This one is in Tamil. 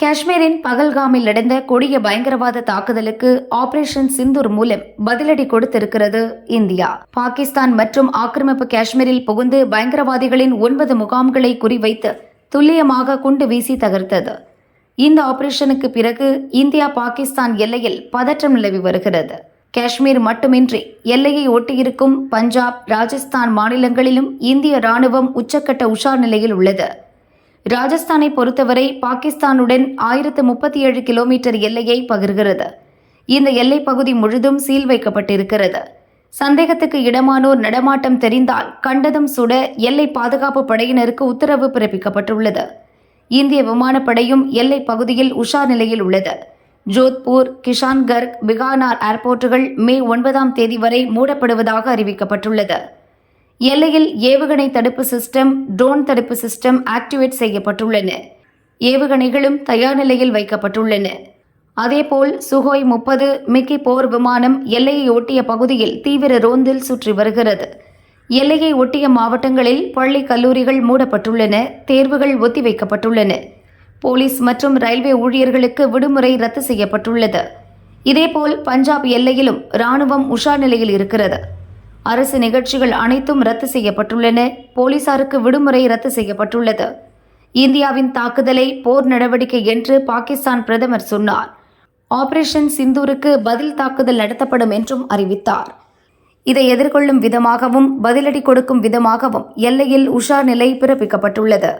காஷ்மீரின் பகல்காமில் நடந்த கொடிய பயங்கரவாத தாக்குதலுக்கு ஆபரேஷன் சிந்தூர் மூலம் பதிலடி கொடுத்திருக்கிறது இந்தியா. பாகிஸ்தான் மற்றும் ஆக்கிரமிப்பு காஷ்மீரில் புகுந்து பயங்கரவாதிகளின் ஒன்பது முகாம்களை குறிவைத்து துல்லியமாக குண்டு வீசி தகர்த்தது. இந்த ஆபரேஷனுக்கு பிறகு இந்தியா பாகிஸ்தான் எல்லையில் பதற்றம் நிலவி வருகிறது. காஷ்மீர் மட்டுமின்றி எல்லையை ஒட்டியிருக்கும் பஞ்சாப் ராஜஸ்தான் மாநிலங்களிலும் இந்திய ராணுவம் உச்சக்கட்ட உஷார் நிலையில் உள்ளது. ராஜஸ்தானை பொறுத்தவரை பாகிஸ்தானுடன் ஆயிரத்து முப்பத்தி ஏழு கிலோமீட்டர் எல்லையை பகிர்கிறது. இந்த எல்லைப் பகுதி முழுதும் சீல் வைக்கப்பட்டிருக்கிறது. சந்தேகத்துக்கு இடமானோர் நடமாட்டம் தெரிந்தால் கண்டதும் சுட எல்லை பாதுகாப்பு படையினருக்கு உத்தரவு பிறப்பிக்கப்பட்டுள்ளது. இந்திய விமானப்படையும் எல்லை பகுதியில் உஷார் நிலையில் உள்ளது. ஜோத்பூர் கிஷான்கர்க் பிகானார் ஏர்போர்ட்டுகள் மே ஒன்பதாம் தேதி வரை மூடப்படுவதாக அறிவிக்கப்பட்டுள்ளது. எல்லையில் ஏவுகணை தடுப்பு சிஸ்டம் ட்ரோன் தடுப்பு சிஸ்டம் ஆக்டிவேட் செய்யப்பட்டுள்ளன. ஏவுகணைகளும் தயார் நிலையில் வைக்கப்பட்டுள்ளன. அதேபோல் சுகோய் முப்பது மிக்கி போர் விமானம் எல்லையை ஒட்டிய பகுதியில் தீவிர ரோந்தில் சுற்றி வருகிறது. எல்லையை ஒட்டிய மாவட்டங்களில் பள்ளி கல்லூரிகள் மூடப்பட்டுள்ளன தேர்வுகள் ஒத்திவைக்கப்பட்டுள்ளன. போலீஸ் மற்றும் ரயில்வே ஊழியர்களுக்கு விடுமுறை ரத்து செய்யப்பட்டுள்ளது. இதேபோல் பஞ்சாப் எல்லையிலும் ராணுவம் உஷார் நிலையில் இருக்கிறது. அரசு நிகழ்ச்சிகள் அனைத்தும் ரத்து செய்யப்பட்டுள்ளன. போலீசாருக்கு விடுமுறை ரத்து செய்யப்பட்டுள்ளது. இந்தியாவின் தாக்குதலை போர் நடவடிக்கை என்று பாகிஸ்தான் பிரதமர் சொன்னார். ஆபரேஷன் சிந்தூருக்கு பதில் தாக்குதல் நடத்தப்படும் என்றும் அறிவித்தார். இதை எதிர்கொள்ளும் விதமாகவும் பதிலடி கொடுக்கும் விதமாகவும் எல்லையில் உஷார் நிலை பிறப்பிக்கப்பட்டுள்ளது.